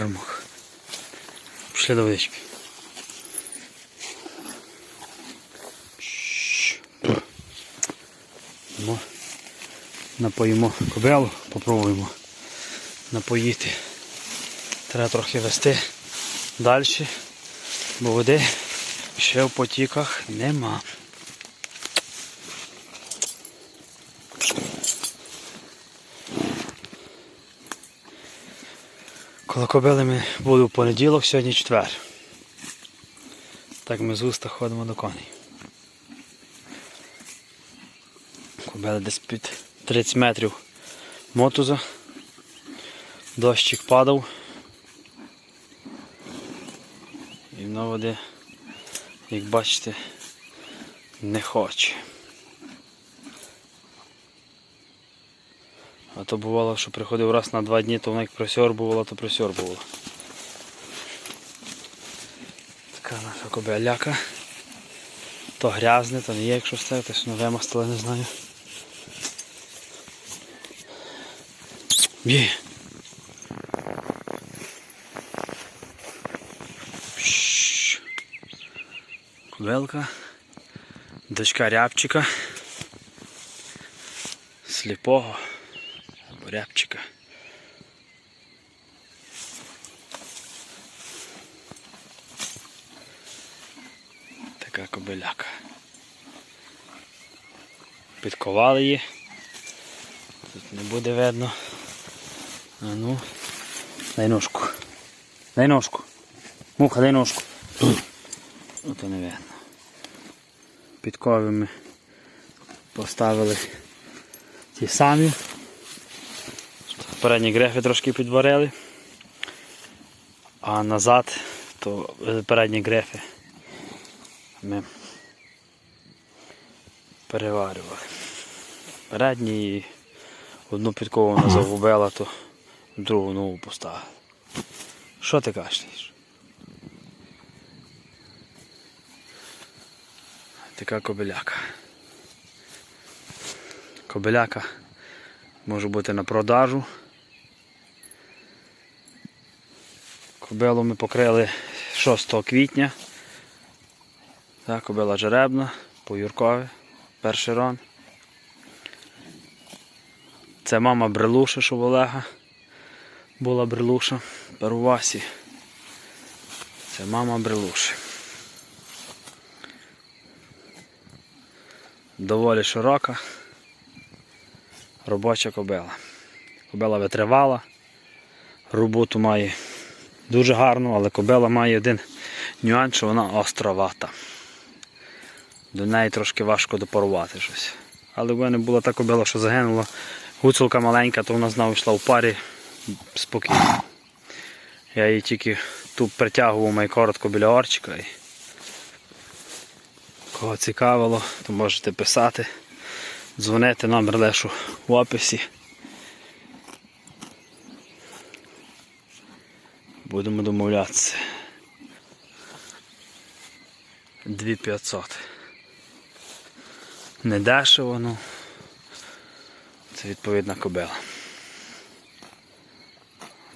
перемог. Пішли до водички. Йдемо. Напоїмо кобелу, попробуємо напоїти. Треба трохи вести далі, бо води ще в потіках нема. Коло кобили ми були в понеділок, сьогодні четвер. Так ми з уста ходимо до коней. Кобили десь під 30 метрів мотуза. Дощик падав. І воно води, як бачите, не хоче. А то бувало, що приходив раз на два дні, то воно як просьорбувало, то просьорбувало. Така наша кобеляка. То грязне, то не є, якщо ставити, що нове мастиле, не знаю. Є. Кобелка. Дочка рябчика. Сліпого. Рябчика. Така кобеляка. Підковали її. Тут не буде видно. А ну. Дай ножку. Дай ножку. Муха, дай ножку. Ото не видно. Підкови ми поставили ті самі. Передні грефи трошки підварили, а назад то передні грефи ми переварювали. Передні і одну підкову вона загубила, то другу нову поставили. Що ти кашляєш? Така кобеляка. Кобеляка може бути на продажу. Кобилу ми покрили 6 квітня. Так, кобила жеребна, по Юркові, перший рон. Це мама Брелуша, що в Олега була Брелуша, Первасі. Це мама Брелуші. Доволі широка. Робоча кобила. Кобила витривала, роботу має дуже гарну, але кобила має один нюанс, що вона островата. До неї трошки важко допарувати щось. Але в мене була та кобила, що загинула. Гуцулка маленька, то вона знову йшла в парі спокійно. Я її тільки тут притягував май коротко біля орчика. І... Кого цікавило, то можете писати, дзвонити, номер лишу в описі. Будемо домовлятися. 2500. Не дешево, ну це відповідна кобила.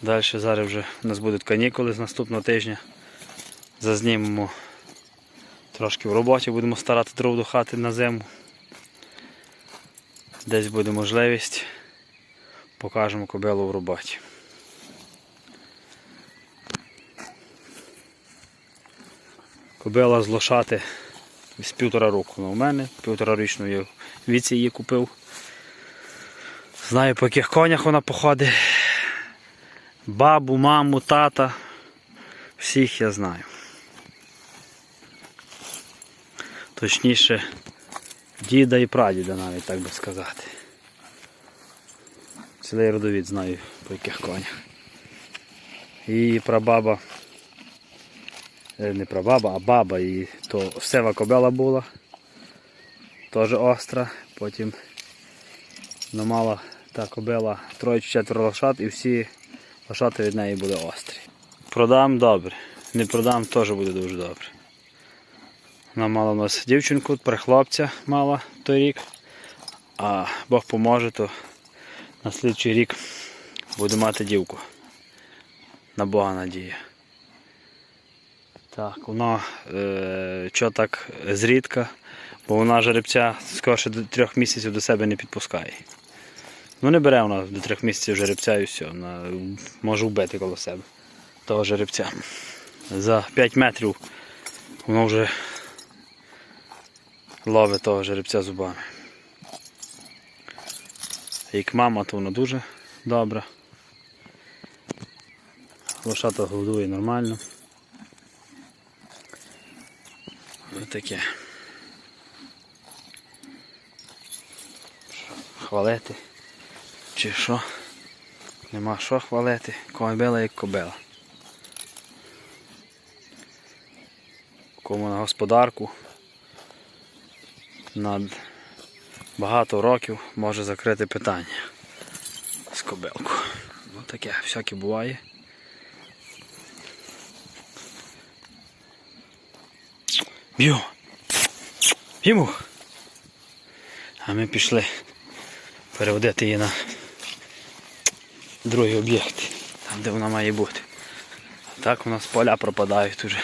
Далі зараз вже у нас будуть канікули з наступного тижня. Зазнімемо трошки в роботі, будемо старати дров до хати на зиму. Десь буде можливість, покажемо кобилу в роботі. Кобила з лошати з півтора року на у мене, півтора річну я віці її купив. Знаю по яких конях вона походить. Бабу, маму, тата. Всіх я знаю. Точніше, діда і прадіда навіть так би сказати. Цілий родовід знаю по яких конях. І прабаба, не прабаба, а баба і то сева кобела була. Теж остра, потім ну, мала та кобила троє чи четверо лошад і всі лошати від неї були острі. Продам добре, не продам теж буде дуже добре. Вона мала у нас дівчинку, тепер хлопця мала той рік, а Бог поможе, то на слідчий рік буде мати дівку. На Бога надія. Так, воно е, що так зрідка, бо вона жеребця скорше до трьох місяців до себе не підпускає. Ну не бере вона до трьох місяців жеребця і все, вона може вбити коло себе того жеребця. За 5 метрів воно вже ловить того жеребця зубами. Як мама, то вона дуже добра. Лошата годує нормально. Ось таке. Хвалити. Чи що? Нема що хвалити. Кобила як кобила. Кому на господарку над багато років може закрити питання з кобилку. Ну таке всяке буває. Б'ю. Йому. А ми пішли переводити її на другий об'єкт, там де вона має бути. А так у нас поля пропадають уже.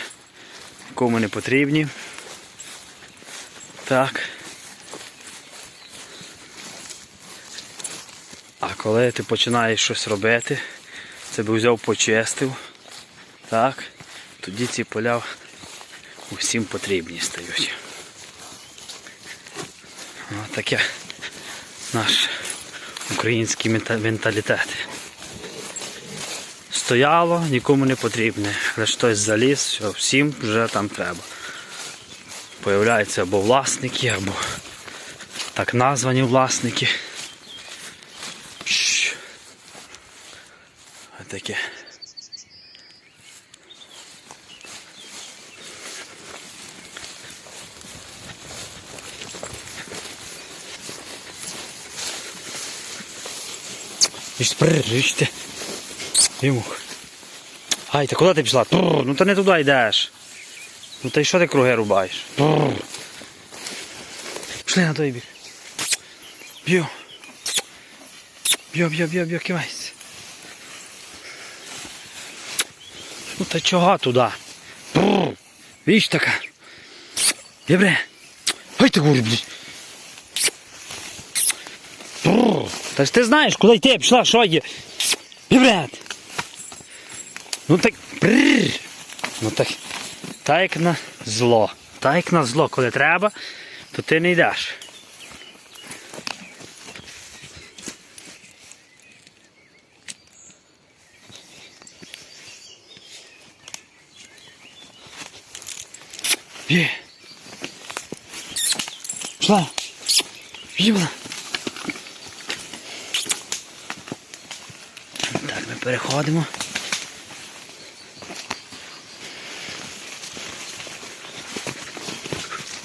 Кому не потрібні. Так. А коли ти починаєш щось робити, це би взяв почистив, так, тоді ці поля усім потрібні стають. Ось таке наш український менталітет. Стояло, нікому не потрібне. Лише хтось заліз, все, всім вже там треба. Появляються або власники, або так названі власники. Ось таке. Іж пририжте. Йому. Ай, та куди ти пішла? Пррр, ну та не туди йдеш. Ну та й що ти круги рубаєш? Пррр. Пішли на той бік. Б'ю. Б'ю, б'ю, б'ю, б'ю, кивайся. Ну та чого туди? Пррр. Віч така. Єбре. Ой ти говорю, блядь. Та ж ти знаєш, куди йти, пішла, що є? Єбрет. Ну так. Прррр. Ну так. Так як на зло. Так як на зло, коли треба, то ти не йдеш. Є. Пішла. Їбла. переходимо.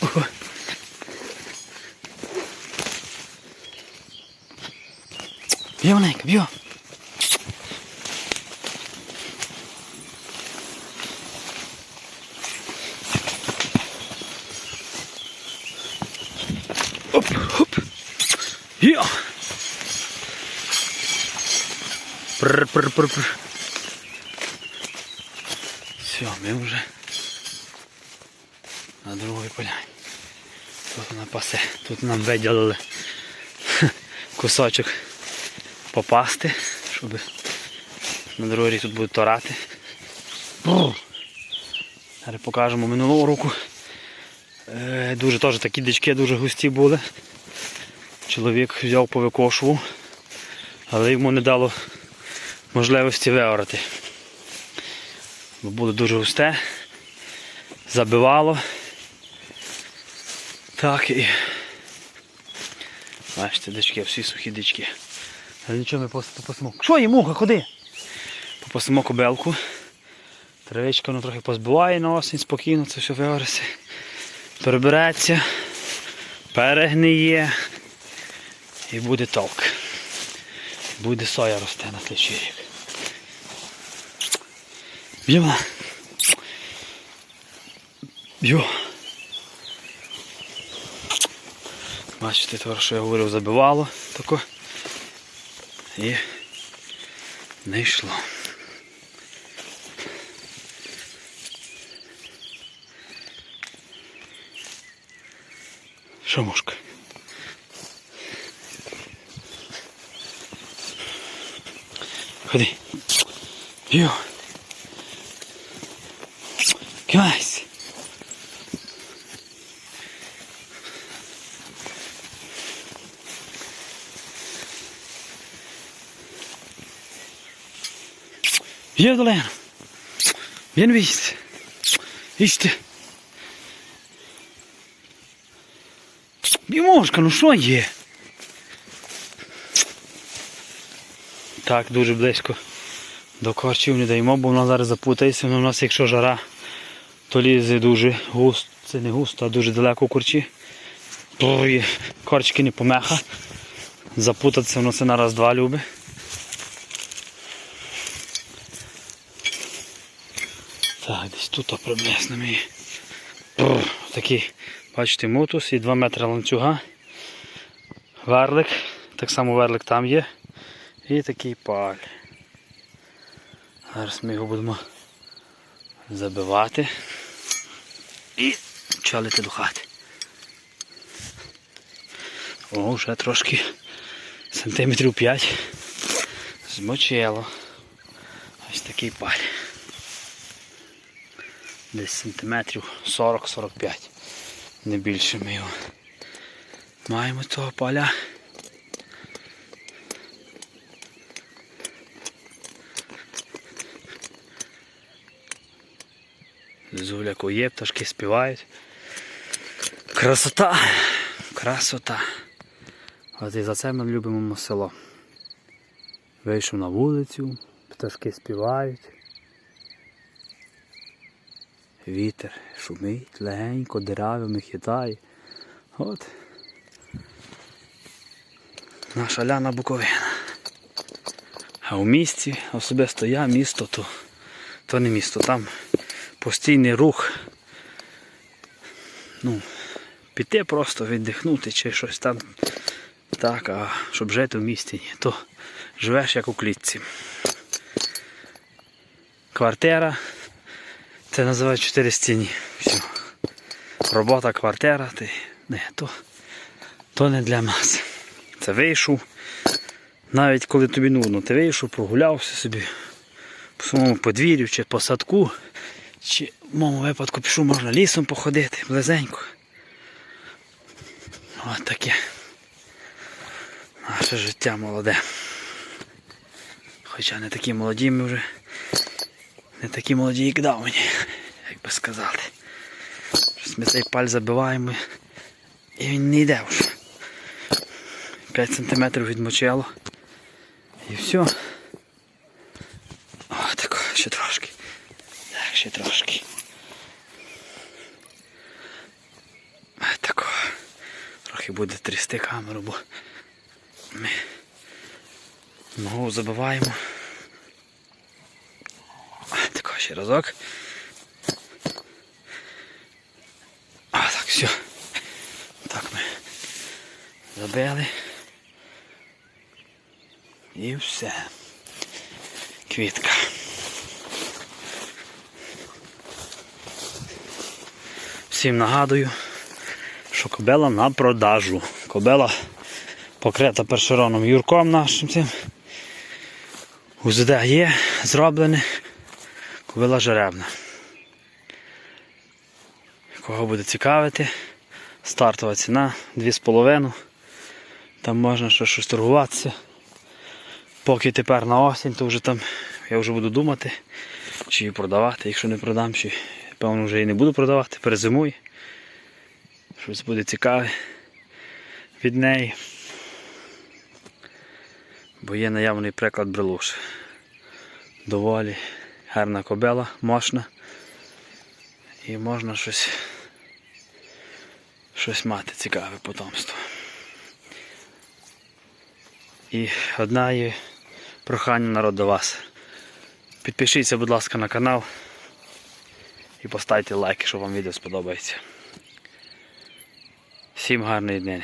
Ого. Б'є маленька, б'є. Пр, пр, пр, пр. Все, ми вже на другій поляні. Тут вона пасе. Тут нам виділили кусочок попасти, щоб на другий рік тут будуть торати. Зараз покажемо минулого року. Е, Дуже теж такі дички дуже густі були. Чоловік взяв повикошував, але йому не дало можливості виорати. Бо було дуже густе, забивало. Так і. Бачите, дички, всі сухі дички. Але нічого ми просто посимо. Що є муха, ходи? Попасимо кобелку. Травичка воно трохи позбиває на осінь, спокійно, це все вигориться. Перебереться, перегниє і буде толк. Буде соя росте на слідчий рік. Б'ємо. Б'ю. Бачите, то, що я говорив, забивало тако. І не йшло. Шамушка. Ходи. Йо. Кайсь. Є долено. Він вість. Іще. Бімошка, ну що є? Так, дуже близько до корчів не даємо, бо вона зараз запутається. У нас, якщо жара, лізе дуже густо. Це не густо, а дуже далеко корчі. Ой, корчики не помеха. Запутатися воно це на раз-два любить. Так, десь тут приблизно ми. Такий, бачите, мотус і 2 метри ланцюга. Верлик. Так само верлик там є. І такий паль. Зараз ми його будемо забивати і чалити до хати. О, вже трошки сантиметрів 5 змочило. Ось такий паль. Десь сантиметрів 40-45. Не більше ми його. Маємо того поля. Зуля кує, пташки співають. Красота! Красота! От і за це ми любимо село. Вийшов на вулицю, пташки співають. Вітер шумить легенько, деревами хитає. От. Наша ляна Буковина. А у місті особисто я місто, то, то не місто. Там постійний рух. Ну, піти просто віддихнути чи щось там. Так, а щоб жити в місті, ні, то живеш як у клітці. Квартира. Це називають чотири стіні. Все. Робота, квартира, ти. Не, то, то не для нас. Це вийшов. Навіть коли тобі нудно, ти вийшов, прогулявся собі по своєму подвір'ю чи по садку. Чи в моєму випадку пішов, можна лісом походити, близенько. Ось таке. Наше життя молоде. Хоча не такі молоді ми вже. Не такі молоді, як давні, як би сказати. Щось ми цей паль забиваємо і він не йде вже. 5 см відмочило. І все. О, тако, ще трошки. Так, ще трошки. Ось тако. Трохи трясти камеру, бо ми ногу забиваємо. Тако ще разок. А, так, все. Так ми забили. І все. Квітка. Всім нагадую, що кобела на продажу. Кобела покрита першероном Юрком нашим цим. УЗД є, зроблене. Кобила жеребна. Кого буде цікавити, стартова ціна 2,5. Там можна ще щось торгуватися. Поки тепер на осінь, то вже там я вже буду думати, чи її продавати, якщо не продам, чи певно вже і не буду продавати, перезимую. Щось буде цікаве від неї. Бо є наявний приклад брелуш. Доволі гарна кобела, мощна. І можна щось, щось мати цікаве потомство. І одна є прохання народ до вас. Підпишіться, будь ласка, на канал і поставте лайк, якщо вам відео сподобається. Всім гарної дня.